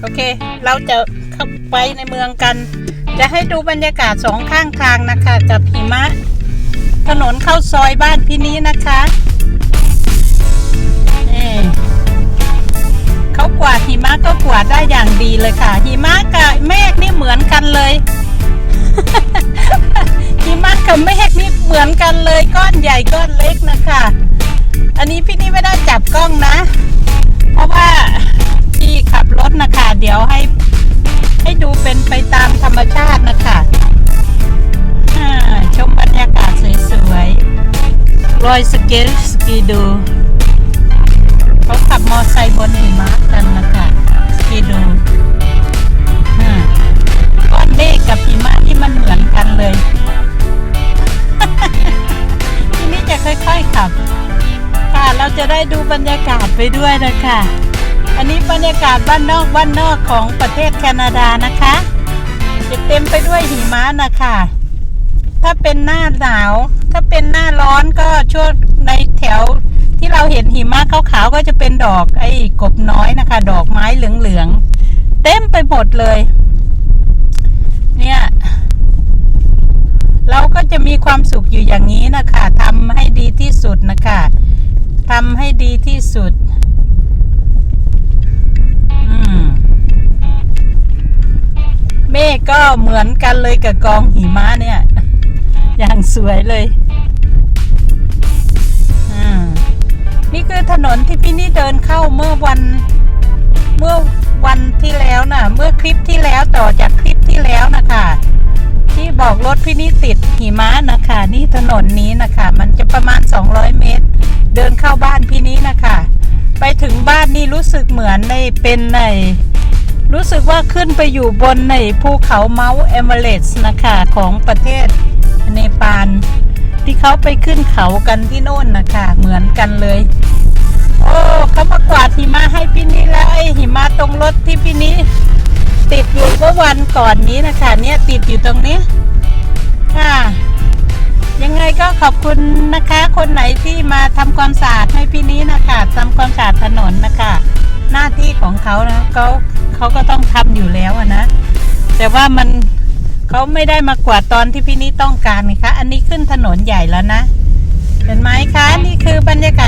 โอเค เราจะเข้าไปในเมืองกัน จะให้ดูบรรยากาศสองข้างทางนะคะ กับหิมะ ถนนเข้าซอยบ้านพี่นี้นะคะนี่เขากวาดหิมะก็กวาดได้อย่างดีเลยค่ะ หิมะกับเมฆนี่เหมือนกันเลย หิมะกับเมฆนี่เหมือนกันเลย ก้อนใหญ่ก้อนเล็กนะคะ อันนี้พี่นี่ไม่ได้จับกล้องนะ เพราะว่า พี่ขับรถนะคะ เดี๋ยวให้ ให้ดูเป็นไปตามธรรมชาตินะคะอ่าชมบรรยากาศสวยๆรอยสเก็ตสกีดูเขาขับมอไซค์บนหิมะกันนะคะสกีดูอ่าก้อนเมฆกับหิมะที่มันเหมือนกันเลยทีนี้จะค่อยๆขับค่ะเราจะได้ดูบรรยากาศไปด้วยนะคะ อันนี้บรรยากาศบ้านนอกบ้านนอกของประเทศแคนาดานะคะจะเต็มไปด้วยหิมะนะคะ ถ้าเป็นหน้าหนาว ถ้าเป็นหน้าร้อนก็ช่วงในแถวที่เราเห็นหิมะขาวๆก็จะเป็นดอกไอ้กบน้อยนะคะ ดอกไม้เหลืองๆเต็มไปหมดเลย เนี่ย เราก็จะมีความสุขอยู่อย่างนี้นะคะทำให้ดีที่สุดนะคะทำให้ดีที่สุด เมฆก็เหมือนกันเลยกับกองหิมะเนี่ย อย่างสวยเลยอืมนี่คือถนนที่พี่นี่เดินเข้าเมื่อวัน เมื่อวันที่แล้วนะเมื่อคลิปที่แล้วต่อจากคลิปที่แล้วนะคะที่บอกรถพี่นี่ติดหิมะนะคะ นี่ถนนนี้นะคะ มันจะประมาณ 200 เมตร เดินเข้าบ้านพี่นี้นะคะ ถึงบ้านนี่รู้สึกเหมือนในเป็นในรู้สึกว่าขึ้นไปอยู่บนในภูเขาเมาส์เอเมเรสต์นะคะของประเทศเนปาลที่เขาไปขึ้นเขากันที่โน่นนะคะเหมือนกันเลย โอ้เขามากวาดหิมะให้พี่นี้แล้วไอหิมะตรงรถที่พี่นี้ ติดอยู่เมื่อวันก่อนนี้นะคะ เนี่ยติดอยู่ตรงนี้ค่ะ ยังไงก็ขอบคุณนะคะ คนไหนที่มาทำความสะอาดให้พี่นี้นะคะทำความสะอาดถนนนะคะ หน้าที่ของเขานะเขาเขาก็ต้องทำอยู่แล้วอะนะ แต่ว่ามันเขาไม่ได้มากวาดตอนที่พี่นี้ต้องการไงคะอันนี้ขึ้นถนนใหญ่แล้วนะ เห็นไหมคะ นี่คือบรรยากาศ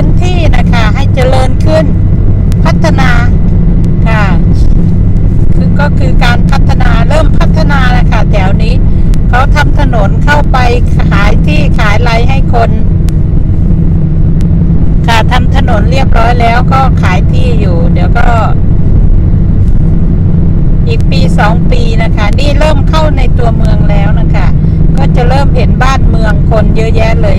พื้นที่นะคะให้เจริญขึ้น พัฒนาค่ะคือก็คือการพัฒนาเริ่มพัฒนาแล้วค่ะแถวนี้เขาทำถนนเข้าไปขายที่ขายไรให้คน ค่ะทำถนนเรียบร้อยแล้วก็ขายที่อยู่ เดี๋ยวก็ อีกปีสองปีนะคะ นี่เริ่มเข้าในตัวเมืองแล้วนะคะ ก็จะเริ่มเห็นบ้านเมืองคนเยอะแยะเลย